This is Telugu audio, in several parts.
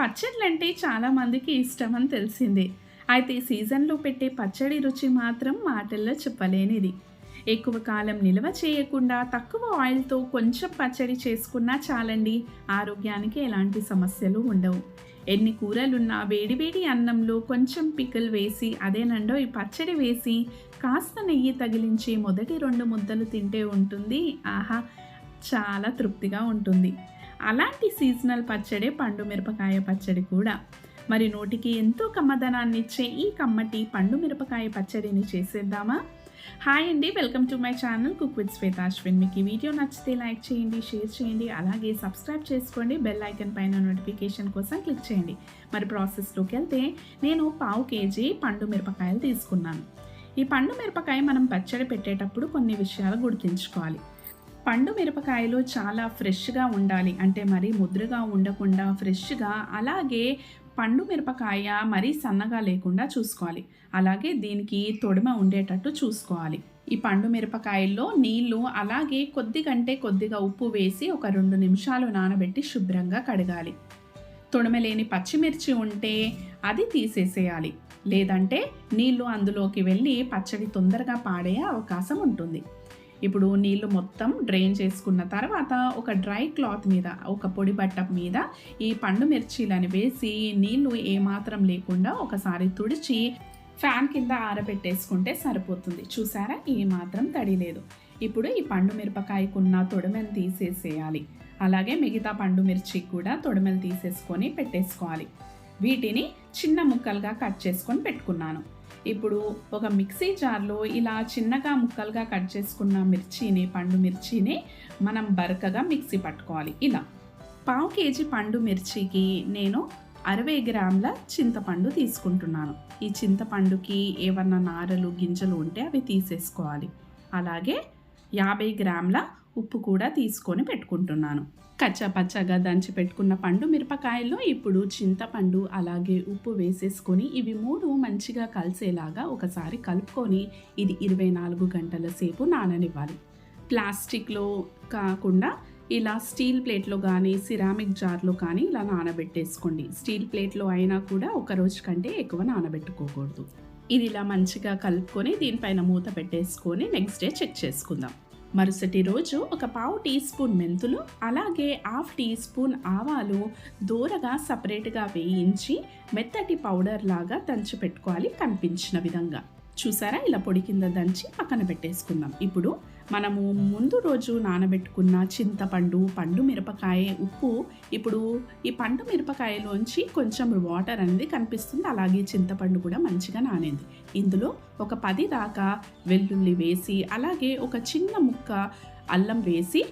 పచ్చళ్ళంటే చాలామందికి ఇష్టం అని తెలిసిందే. అయితే సీజన్లో పెట్టే పచ్చడి రుచి మాత్రం మాటల్లో చెప్పలేనిది. ఎక్కువ కాలం నిల్వ చేయకుండా తక్కువ ఆయిల్తో కొంచెం పచ్చడి చేసుకున్నా చాలండి ఆరోగ్యానికి ఎలాంటి సమస్యలు ఉండవు. ఎన్ని కూరలున్నా వేడివేడి అన్నంలో కొంచెం పిక్కలు వేసి అదేనండో ఈ పచ్చడి వేసి కాస్త నెయ్యి తగిలించి మొదటి రెండు ముద్దలు తింటే ఉంటుంది. ఆహా చాలా తృప్తిగా ఉంటుంది. అలాంటి సీజనల్ పచ్చడే పండు మిరపకాయ పచ్చడి కూడా. మరి నోటికి ఎంతో కమ్మదనాన్ని ఇచ్చే ఈ కమ్మటి పండు మిరపకాయ పచ్చడిని చేసేద్దామా? హాయ్ అండి welcome to my channel cook with Shweta Ashwin. మీకు ఈ వీడియో నచ్చితే లైక్ చేయండి షేర్ చేయండి అలాగే సబ్స్క్రైబ్ చేసుకోండి బెల్ ఐకన్ పైన నోటిఫికేషన్ కోసం క్లిక్ చేయండి. మరి ప్రాసెస్లోకి వెళ్తే నేను పావు కేజీ పండు మిరపకాయలు తీసుకున్నాను. ఈ పండు మిరపకాయ మనం పచ్చడి పెట్టేటప్పుడు కొన్ని విషయాలు గుర్తుంచుకోవాలి. పండు మిరపకాయలు చాలా ఫ్రెష్గా ఉండాలి. అంటే మరీ ముద్రగా ఉండకుండా ఫ్రెష్గా అలాగే పండు మిరపకాయ మరీ సన్నగా లేకుండా చూసుకోవాలి. అలాగే దీనికి తొడిమ ఉండేటట్టు చూసుకోవాలి. ఈ పండు మిరపకాయల్లో నీళ్ళు అలాగే కొద్దిగంటే కొద్దిగా ఉప్పు వేసి ఒక రెండు నిమిషాలు నానబెట్టి శుభ్రంగా కడగాలి. తొడమలేని పచ్చిమిర్చి ఉంటే అది తీసేసేయాలి. లేదంటే నీళ్ళు అందులోకి వెళ్ళి పచ్చడి తొందరగా పాడే అవకాశం ఉంటుంది. ఇప్పుడు నీళ్ళు మొత్తం డ్రైన్ చేసుకున్న తర్వాత ఒక డ్రై క్లాత్ మీద ఒక పొడి బట్ట మీద ఈ పండు మిర్చీలని వేసి నీళ్ళు ఏమాత్రం లేకుండా ఒకసారి తుడిచి ఫ్యాన్ కింద ఆరబెట్టేసుకుంటే సరిపోతుంది. చూసారా? ఏమాత్రం తడి లేదు. ఇప్పుడు ఈ పండు మిరపకాయకున్న తొడిమెను తీసేసేయాలి. అలాగే మిగతా పండు మిర్చి కూడా తొడమలు తీసేసుకొని పెట్టేసుకోవాలి. వీటిని చిన్న ముక్కలుగా కట్ చేసుకొని పెట్టుకున్నాను. ఇప్పుడు ఒక మిక్సీ జార్లో ఇలా చిన్నగా ముక్కలుగా కట్ చేసుకున్న మిర్చిని పండు మిర్చిని మనం బరకగా మిక్సీ పట్టుకోవాలి. ఇలా పావు కేజీ పండు మిర్చికి నేను అరవై గ్రాముల చింతపండు తీసుకుంటున్నాను. ఈ చింతపండుకి ఏమన్నా నారలు గింజలు ఉంటే అవి తీసేసుకోవాలి. అలాగే యాభై గ్రాముల ఉప్పు కూడా తీసుకొని పెట్టుకుంటున్నాను. కచ్చా పచ్చగా దంచి పెట్టుకున్న పండు మిరపకాయల్లో ఇప్పుడు చింతపండు అలాగే ఉప్పు వేసేసుకొని ఇవి మూడు మంచిగా కలిసేలాగా ఒకసారి కలుపుకొని ఇది ఇరవై నాలుగు గంటల సేపు నాననివ్వాలి. ప్లాస్టిక్లో కాకుండా ఇలా స్టీల్ ప్లేట్లో కానీ సిరామిక్ జార్లో కానీ ఇలా నానబెట్టేసుకోండి. స్టీల్ ప్లేట్లో అయినా కూడా ఒక రోజు కంటే ఎక్కువ నానబెట్టుకోకూడదు. ఇది ఇలా మంచిగా కలుపుకొని దీనిపైన మూత పెట్టేసుకొని నెక్స్ట్ డే చెక్ చేసుకుందాం. మరుసటి రోజు ఒక పావు టీ స్పూన్ మెంతులు అలాగే హాఫ్ టీ స్పూన్ ఆవాలు దూరగా సపరేట్గా వేయించి మెత్తటి పౌడర్ లాగా దంచి పెట్టుకోవాలి కనిపించిన విధంగా. చూసారా? ఇలా పొడి కింద దంచి పక్కన పెట్టేసుకుందాం. ఇప్పుడు మనము ముందు రోజు నానబెట్టుకున్న చింతపండు పండు మిరపకాయ ఉప్పు. ఇప్పుడు ఈ పండు మిరపకాయలోంచి కొంచెం వాటర్ అనేది కనిపిస్తుంది. అలాగే చింతపండు కూడా మంచిగా నానింది. ఇందులో ఒక పది దాకా వెల్లుల్లి వేసి అలాగే ఒక చిన్న ముక్క అల్లం వేసి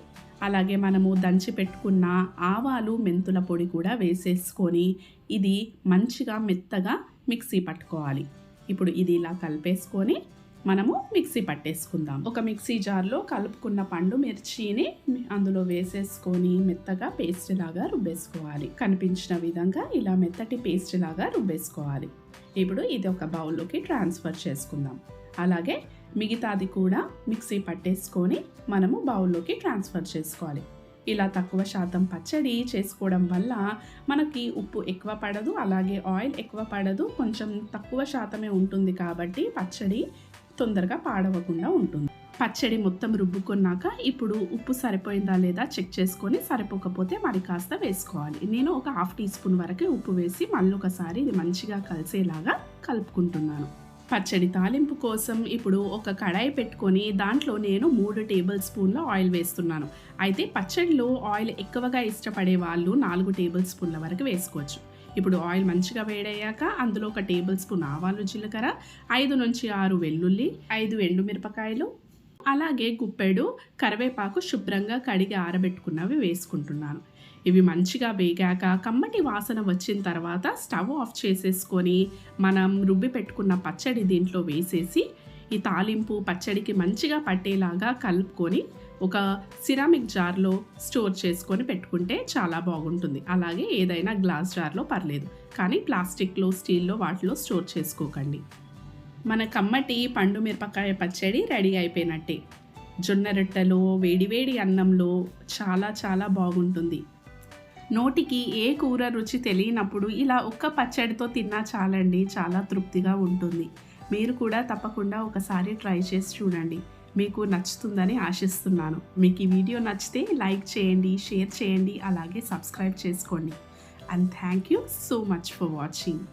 అలాగే మనము దంచి పెట్టుకున్న ఆవాలు మెంతుల పొడి కూడా వేసేసుకొని ఇది మంచిగా మెత్తగా మిక్సీ పట్టుకోవాలి. ఇప్పుడు ఇది ఇలా కలిపేసుకొని మనము మిక్సీ పట్టేసుకుందాం. ఒక మిక్సీ జార్లో కలుపుకున్న పండు మిర్చిని అందులో వేసేసుకొని మెత్తగా పేస్ట్ లాగా రుబ్బేసుకోవాలి. కనిపించిన విధంగా ఇలా మెత్తటి పేస్ట్ లాగా రుబ్బేసుకోవాలి. ఇప్పుడు ఇది ఒక బౌల్లోకి ట్రాన్స్ఫర్ చేసుకుందాం. అలాగే మిగతాది కూడా మిక్సీ పట్టేసుకొని మనము బౌల్లోకి ట్రాన్స్ఫర్ చేసుకోవాలి. ఇలా తక్కువ శాతం పచ్చడి చేసుకోవడం వల్ల మనకి ఉప్పు ఎక్కువ పడదు అలాగే ఆయిల్ ఎక్కువ పడదు కొంచెం తక్కువ శాతమే ఉంటుంది కాబట్టి పచ్చడి తొందరగా పాడవకుండా ఉంటుంది. పచ్చడి మొత్తం రుబ్బుకున్నాక ఇప్పుడు ఉప్పు సరిపోయిందా లేదా చెక్ చేసుకొని సరిపోకపోతే మరి కాస్త వేసుకోవాలి. నేను ఒక హాఫ్ టీ స్పూన్ వరకు ఉప్పు వేసి మళ్ళీ ఒకసారి ఇది మంచిగా కలిసేలాగా కలుపుకుంటున్నాను. పచ్చడి తాలింపు కోసం ఇప్పుడు ఒక కడాయి పెట్టుకొని దాంట్లో నేను మూడు టేబుల్ స్పూన్ల ఆయిల్ వేస్తున్నాను. అయితే పచ్చడిలో ఆయిల్ ఎక్కువగా ఇష్టపడే వాళ్ళు నాలుగు టేబుల్ స్పూన్ల వరకు వేసుకోవచ్చు. ఇప్పుడు ఆయిల్ మంచిగా వేడయ్యాక అందులో ఒక టేబుల్ స్పూన్ ఆవాలు జీలకర్ర ఐదు నుంచి ఆరు వెల్లుల్లి ఐదు ఎండుమిరపకాయలు అలాగే గుప్పెడు కరివేపాకు శుభ్రంగా కడిగి ఆరబెట్టుకున్నవి వేసుకుంటున్నాను. ఇవి మంచిగా వేగాక కమ్మటి వాసన వచ్చిన తర్వాత స్టవ్ ఆఫ్ చేసేసుకొని మనం రుబ్బి పెట్టుకున్న పచ్చడి దీంట్లో వేసేసి ఈ తాలింపు పచ్చడికి మంచిగా పట్టేలాగా కలుపుకొని ఒక సిరామిక్ జార్లో స్టోర్ చేసుకొని పెట్టుకుంటే చాలా బాగుంటుంది. అలాగే ఏదైనా గ్లాస్ జార్లో పర్లేదు. కానీ ప్లాస్టిక్లో స్టీల్లో వాటిలో స్టోర్ చేసుకోకండి. మన కమ్మటి పండు మిరపకాయ పచ్చడి రెడీ అయిపోయినట్టే. జొన్న రొట్టెలో వేడివేడి అన్నంలో చాలా చాలా బాగుంటుంది. నోటికి ఏ కూర రుచి తెలియనప్పుడు ఇలా ఒక్క పచ్చడితో తిన్నా చాలండి. చాలా తృప్తిగా ఉంటుంది. మీరు కూడా తప్పకుండా ఒకసారి ట్రై చేసి చూడండి. మీకు నచ్చుతుందని ఆశిస్తున్నాను. మీకు ఈ వీడియో నచ్చితే లైక్ చేయండి షేర్ చేయండి అలాగే సబ్స్క్రైబ్ చేసుకోండి. And thank you so much for watching.